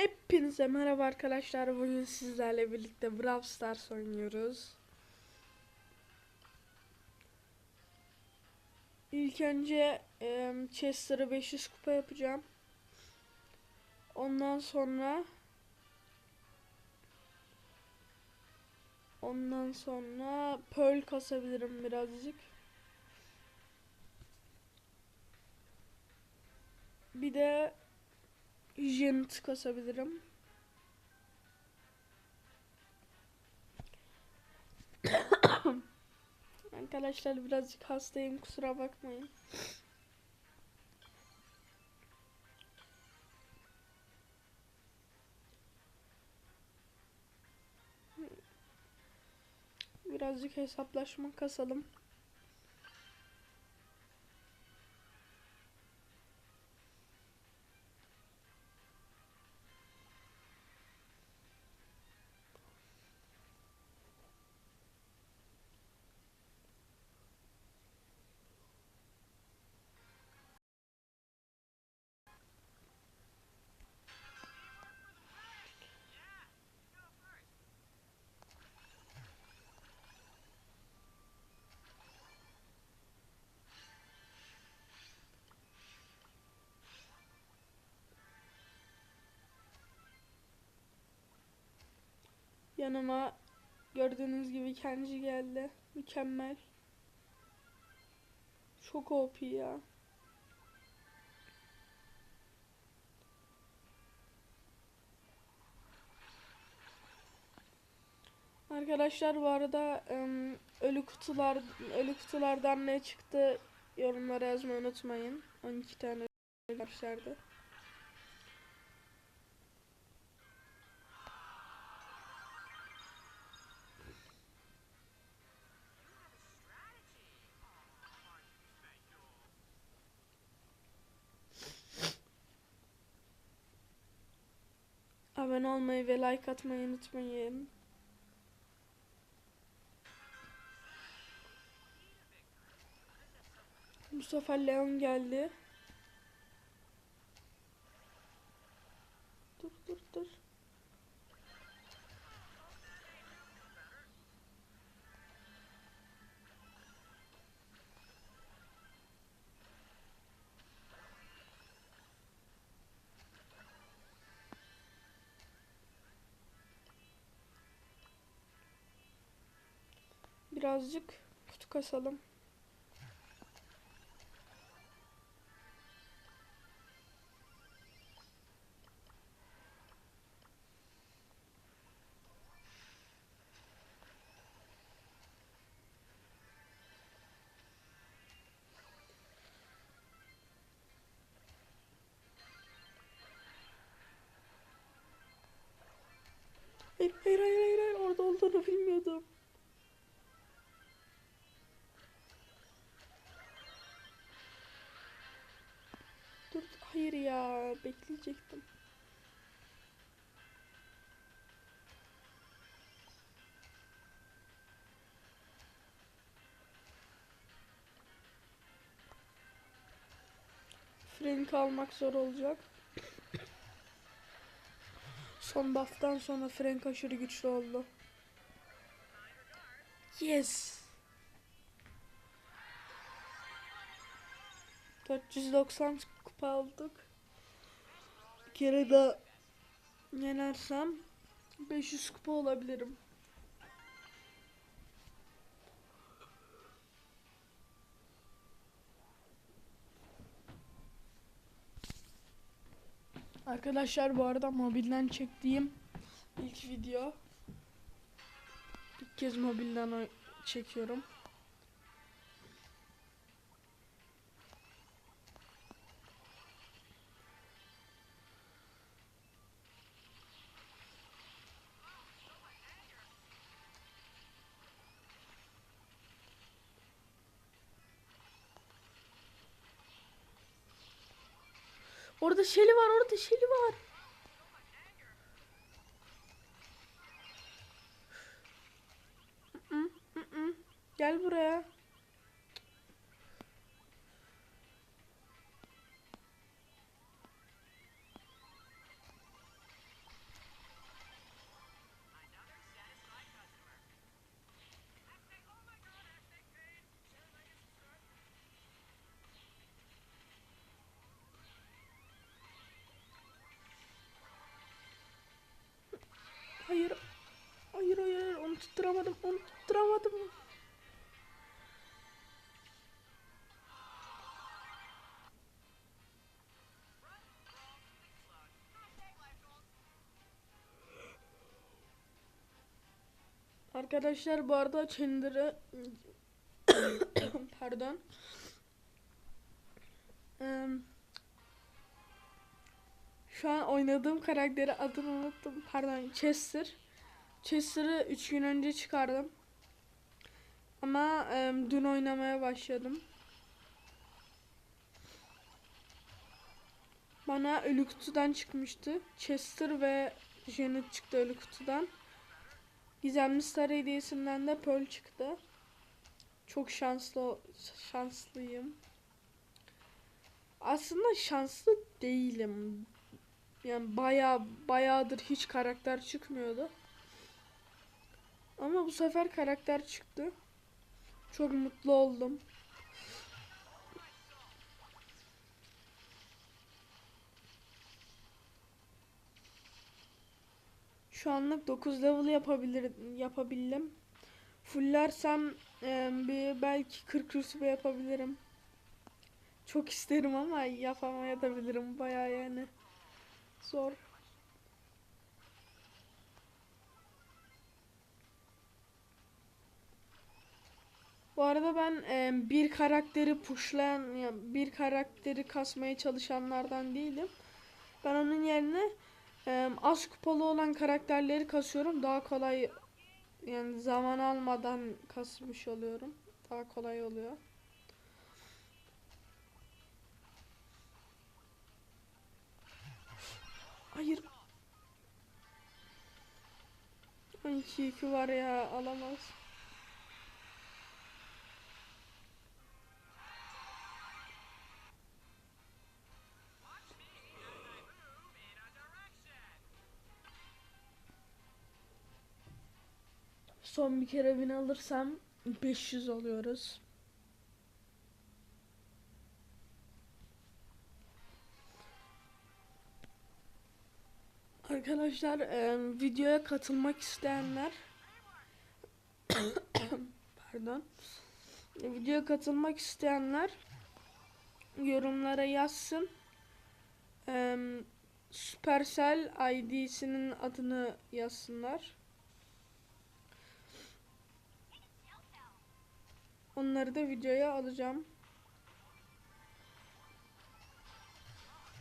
Hepinize merhaba arkadaşlar. Bugün sizlerle birlikte Brawl Stars oynuyoruz. İlk önce e, Chester'ı 500 kupa yapacağım. Ondan sonra Ondan sonra Pearl kasabilirim birazcık. Bir de Jint kasabilirim. Arkadaşlar birazcık hastayım kusura bakmayın. Birazcık hesaplaşma kasalım. Yanıma gördüğünüz gibi Kenji geldi. Mükemmel. Çok OP ya. Arkadaşlar bu arada ölü kutular ölü kutulardan ne çıktı yorumlara yazmayı unutmayın. 12 tane gösterdi. Abone olmayı ve like atmayı unutmayın. Mustafa Leon geldi. Birazcık kutu kasalım. Hayır hayır hayır orada olduğunu bilmiyordum. Ya bekleyecektim. Frank almak zor olacak. Son buff'tan sonra Frank aşırı güçlü oldu. Yes. 490 kupa aldık. Kere daha yenersem 500 kupa olabilirim. Arkadaşlar bu arada mobilden çektiğim ilk video. İlk kez mobilden çekiyorum. Orada Şeli var, orada Şeli var. Gel buraya. Tutturamadım. Onu. Arkadaşlar bu arada Chandler'ı pardon şu an oynadığım karakteri adını unuttum pardon Chester Chester'ı 3 gün önce çıkardım ama em, dün oynamaya başladım bana ölü kutudan çıkmıştı Chester ve Janet çıktı ölü kutudan Gizemli Star hediyesinden de Pearl çıktı. Çok şanslı şanslıyım. Aslında şanslı değilim. Yani baya bayağıdır hiç karakter çıkmıyordu. Ama bu sefer karakter çıktı. Çok mutlu oldum. Şu anlık 9 level yapabilir yapabildim. Fullersem e, bir belki 40 rütbe yapabilirim. Çok isterim ama yapamayabilirim bayağı yani. Zor. Bu arada ben e, bir karakteri pushlayan, yani bir karakteri kasmaya çalışanlardan değilim. Ben onun yerine e, az kupalı olan karakterleri kasıyorum. Daha kolay yani zaman almadan kasmış oluyorum. Daha kolay oluyor. Hayır. 12 2 var ya alamaz. Son bir kere win alırsam 500 oluyoruz. Arkadaşlar e, videoya katılmak isteyenler pardon videoya katılmak isteyenler yorumlara yazsın. E, Supercell ID'sinin adını yazsınlar. Onları da videoya alacağım.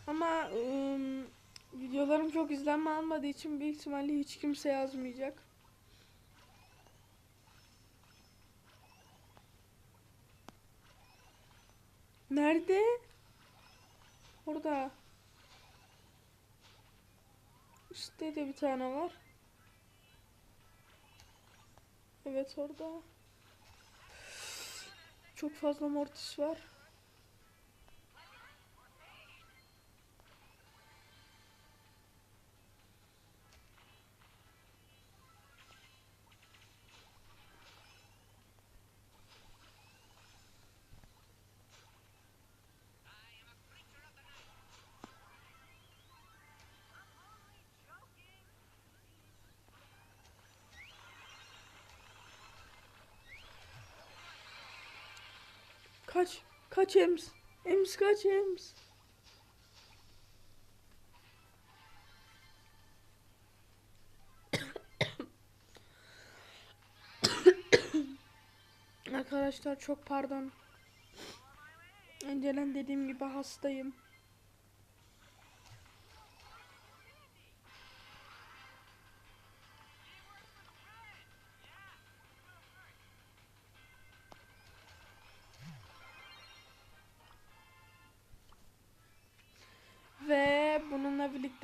Ama ım, videolarım çok izlenme almadığı için büyük ihtimalle hiç kimse yazmayacak. Nerede? Orada. Üstte de bir tane var. Evet orada. Çok fazla mortis var. Kaç. Kaç Ems. Ems kaç Ems. Arkadaşlar çok pardon. Önceden dediğim gibi hastayım.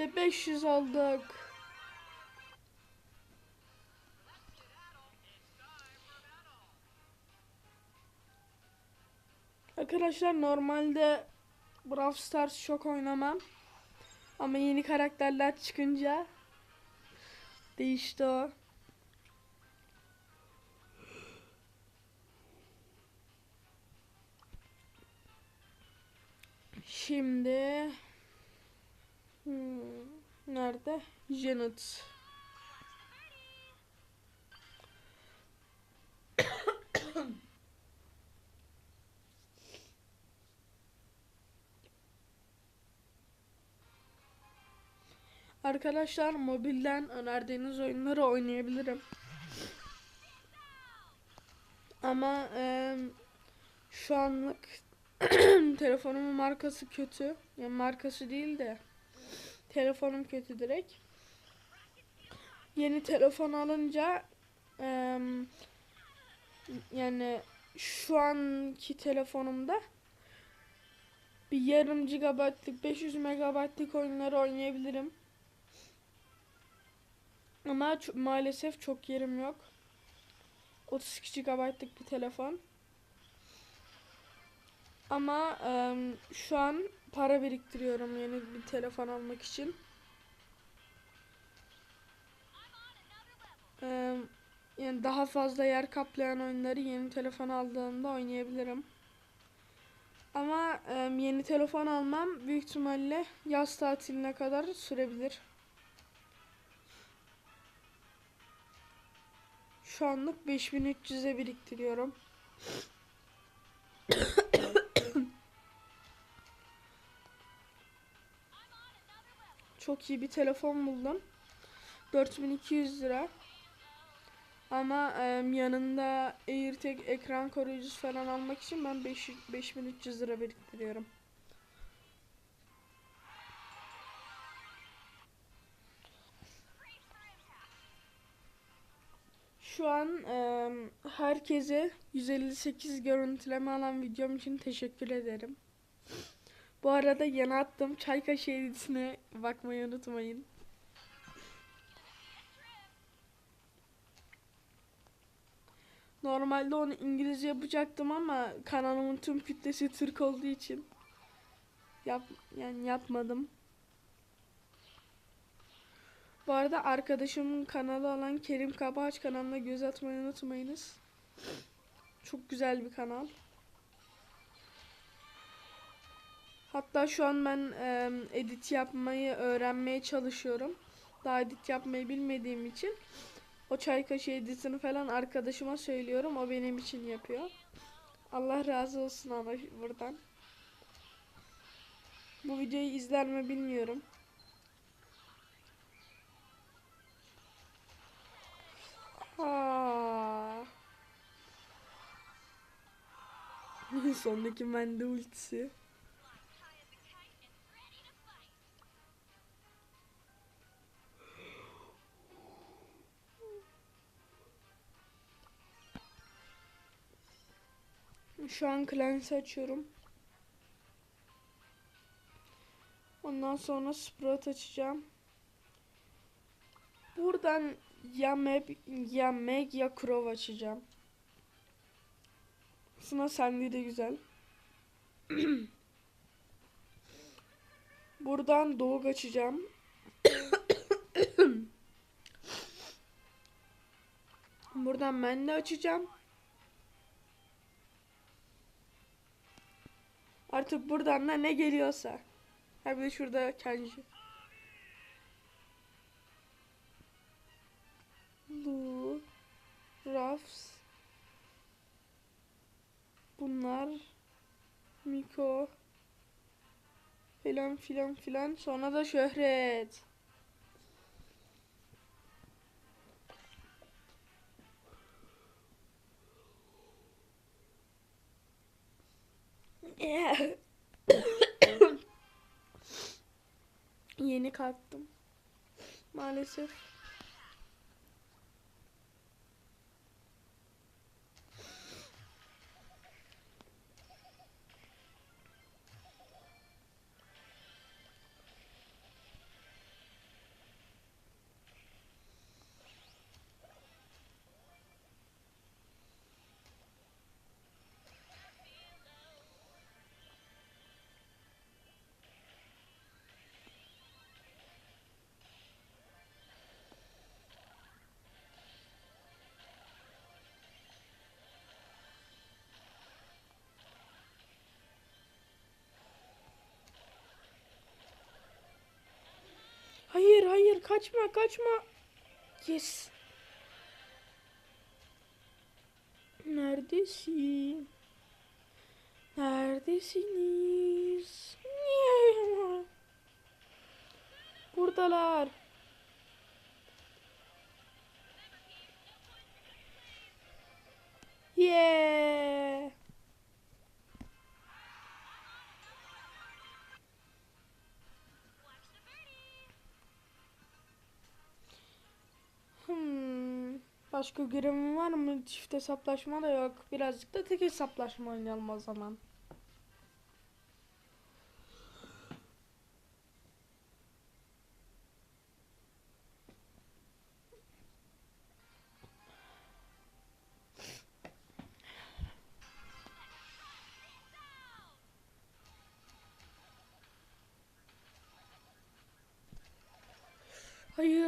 Birlikte 500 olduk. Arkadaşlar normalde Brawl Stars çok oynamam. Ama yeni karakterler çıkınca değişti o. Şimdi Hmm, nerede? Janet. Arkadaşlar mobilden önerdiğiniz oyunları oynayabilirim. Ama e, şu anlık telefonumun markası kötü. Yani markası değil de telefonum kötü direkt. Yeni telefon alınca eee, yani şu anki telefonumda bir yarım gigabaytlık 500 megabaytlık oyunları oynayabilirim. Ama maalesef çok yerim yok. 32 GB'lık bir telefon. Ama em, şu an para biriktiriyorum yeni bir telefon almak için. Em, yani daha fazla yer kaplayan oyunları yeni telefon aldığımda oynayabilirim. Ama em, yeni telefon almam büyük ihtimalle yaz tatiline kadar sürebilir. Şu anlık 5300'e biriktiriyorum. Çok iyi bir telefon buldum. 4200 lira. Ama em, yanında AirTag ekran koruyucusu falan almak için ben 5, 5300 lira biriktiriyorum. Şu an em, herkese 158 görüntüleme alan videom için teşekkür ederim. Bu arada yeni attım çay kaşığı editine bakmayı unutmayın. Normalde onu İngilizce yapacaktım ama kanalımın tüm kütlesi Türk olduğu için yap yani yapmadım. Bu arada arkadaşımın kanalı olan Kerim Kabaç kanalına göz atmayı unutmayınız. Çok güzel bir kanal. Hatta şu an ben em, edit yapmayı öğrenmeye çalışıyorum. Daha edit yapmayı bilmediğim için o çay kaşığı editini falan arkadaşıma söylüyorum. O benim için yapıyor. Allah razı olsun ama buradan. Bu videoyu izler mi bilmiyorum. Aa. Sondaki mende ultisi. Şu an Clans'i açıyorum. Ondan sonra Sprout açacağım. Buradan ya Map ya Meg ya Crow açacağım. Aslında sende de güzel. Buradan Dog açacağım. Buradan de açacağım. Artık buradan da ne geliyorsa. Ha bir de şurada Kenji. Lu, Ruffs, bunlar, Miko, filan filan filan. Sonra da şöhret. Yeni kalktım. Maalesef. Kaçma kaçma. Yes. Neredesin? Neredesiniz? Niye? Buradalar. Yeah. Hmm. Başka görevim var mı? Çift hesaplaşma da yok. Birazcık da tek hesaplaşma oynayalım o zaman.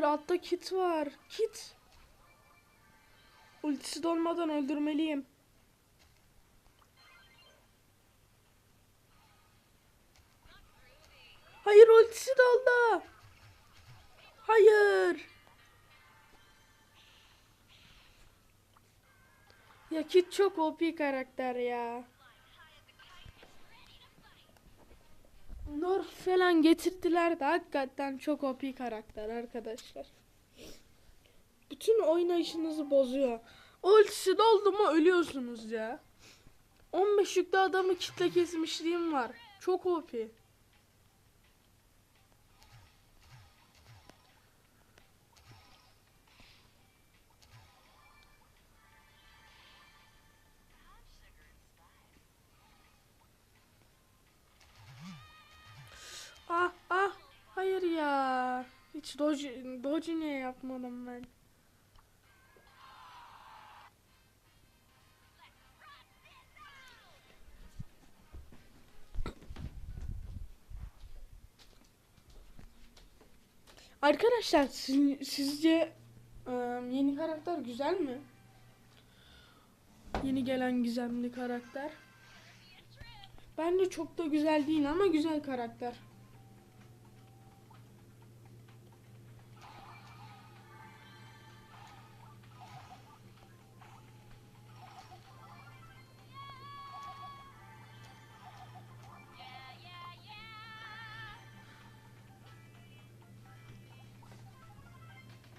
Altta kit var. Kit. Ultisi dolmadan öldürmeliyim. Hayır ultisi doldu. Hayır. Ya Kit çok OP karakter ya. Falan getirdiler de hakikaten çok OP karakter arkadaşlar. Bütün oynayışınızı bozuyor. Ultisi doldu mu ölüyorsunuz ya. 15 yükte adamı kitle kesmişliğim var. Çok OP. hayır ya. Hiç dodge, dodge niye yapmadım ben? Arkadaşlar siz- sizce e, yeni karakter güzel mi? Yeni gelen gizemli karakter. Bence çok da güzel değil ama güzel karakter.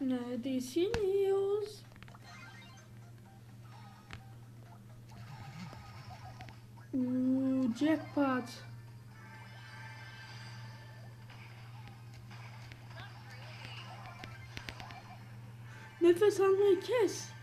Neredesiniz? Uuu jackpot. Nefes almayı kes.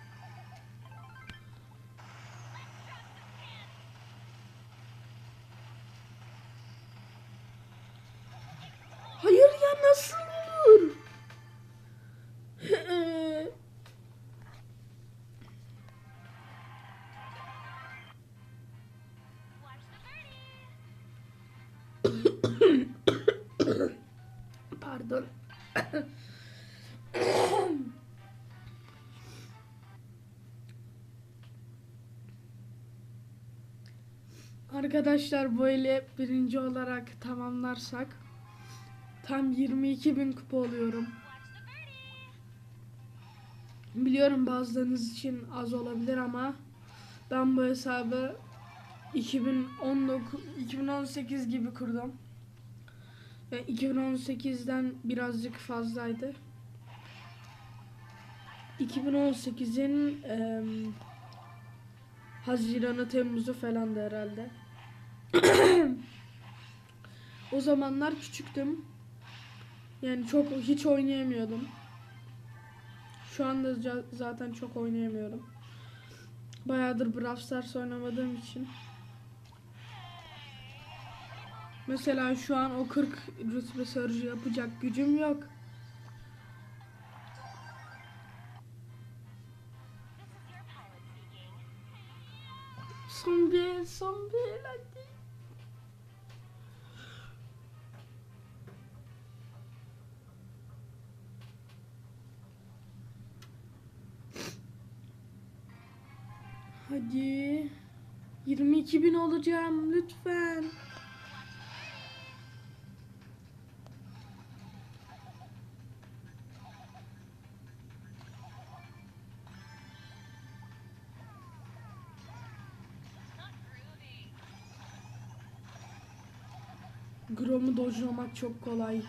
Arkadaşlar böyle birinci olarak tamamlarsak tam 22 bin kupa oluyorum. Biliyorum bazılarınız için az olabilir ama ben bu hesabı 2019 2018 gibi kurdum. Ve 2018'den birazcık fazlaydı. 2018'in em, Haziran'ı Temmuz'u falandı herhalde. O zamanlar küçüktüm. Yani çok hiç oynayamıyordum. Şu anda za- zaten çok oynayamıyorum. Bayağıdır Brawl Stars oynamadığım için. Mesela şu an o 40 rütbe surge yapacak gücüm yok. Bir el hadi. Hadi. 22 bin olacağım lütfen. Grom'u dojlamak çok kolay.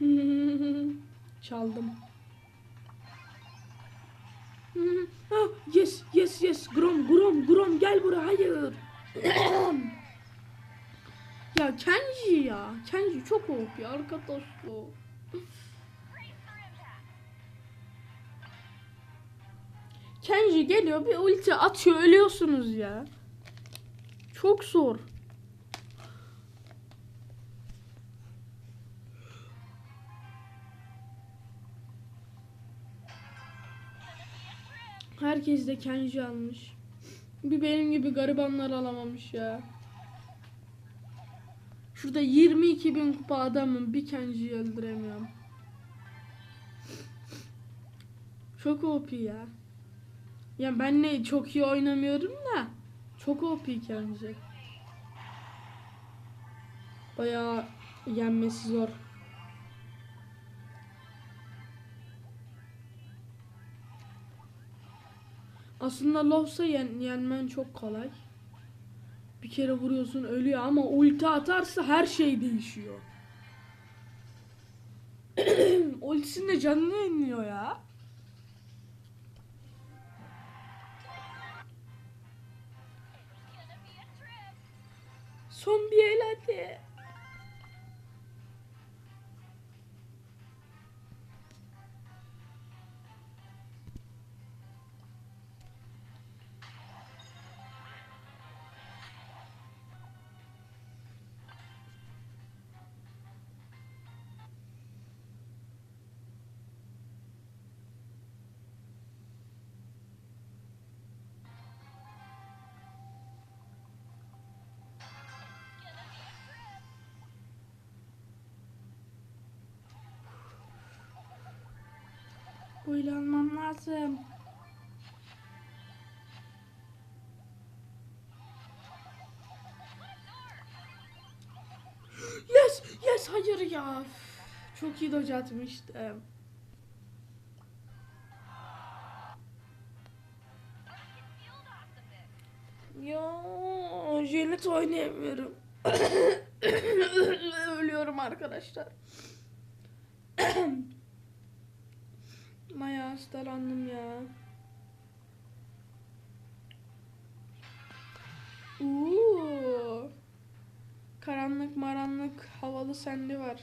Çaldım. Ah, yes yes yes Grom Grom Grom gel buraya hayır. ya Kenji ya. Kenji çok OP arkadaşlar. Kenji geliyor bir ulti atıyor ölüyorsunuz ya. Çok zor. Herkes de Kenji almış. Bir benim gibi garibanlar alamamış ya. Şurada 22 bin kupa adamım bir Kenji'yi öldüremiyorum. Çok OP ya. Ya ben ne çok iyi oynamıyorum da çok OP Kenji. Bayağı yenmesi zor. Aslında Lobs'a yen, yenmen çok kolay. Bir kere vuruyorsun ölüyor ama ulti atarsa her şey değişiyor. Ultisinde canını yeniliyor ya. Son bir Böyle almam lazım. Yes, yes, hayır ya. Çok iyi dodge atmıştım. Ya, Janet oynayamıyorum. Ölüyorum arkadaşlar. Maya hastalandım ya. Uuu. Karanlık maranlık havalı sendi var.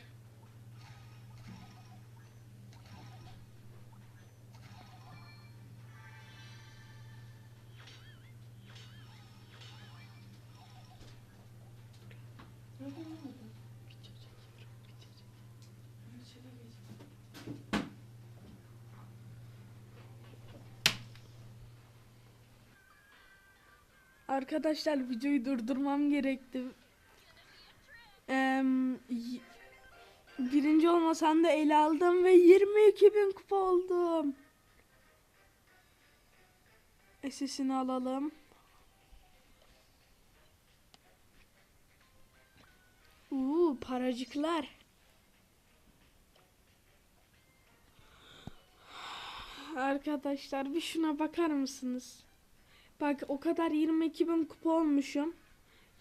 Arkadaşlar videoyu durdurmam gerekti. Y- birinci olmasam da ele aldım ve 22 bin kupa oldum. SS'ini alalım. Uuu paracıklar. Arkadaşlar bir şuna bakar mısınız? Bak o kadar 22 bin kupa olmuşum.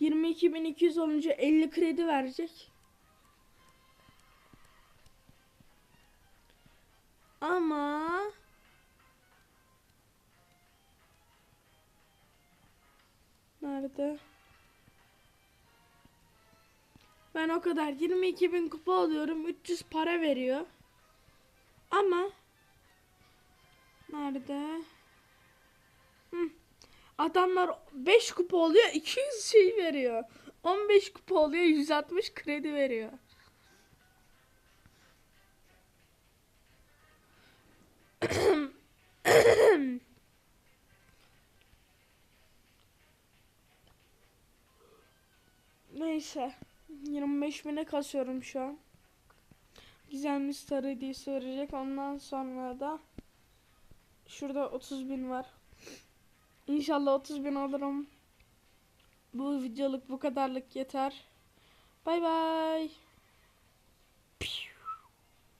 22.200 olunca 50 kredi verecek. Ama Nerede? Ben o kadar 22 bin kupa alıyorum. 300 para veriyor. Ama Nerede? Hı. Adamlar 5 kupa oluyor 200 şey veriyor. 15 kupa oluyor 160 kredi veriyor. Neyse. 25 bine kasıyorum şu an. Gizemli Star hediyesi verecek. Ondan sonra da şurada 30 bin var. İnşallah 30 bin alırım. Bu videoluk bu kadarlık yeter. Bay bay.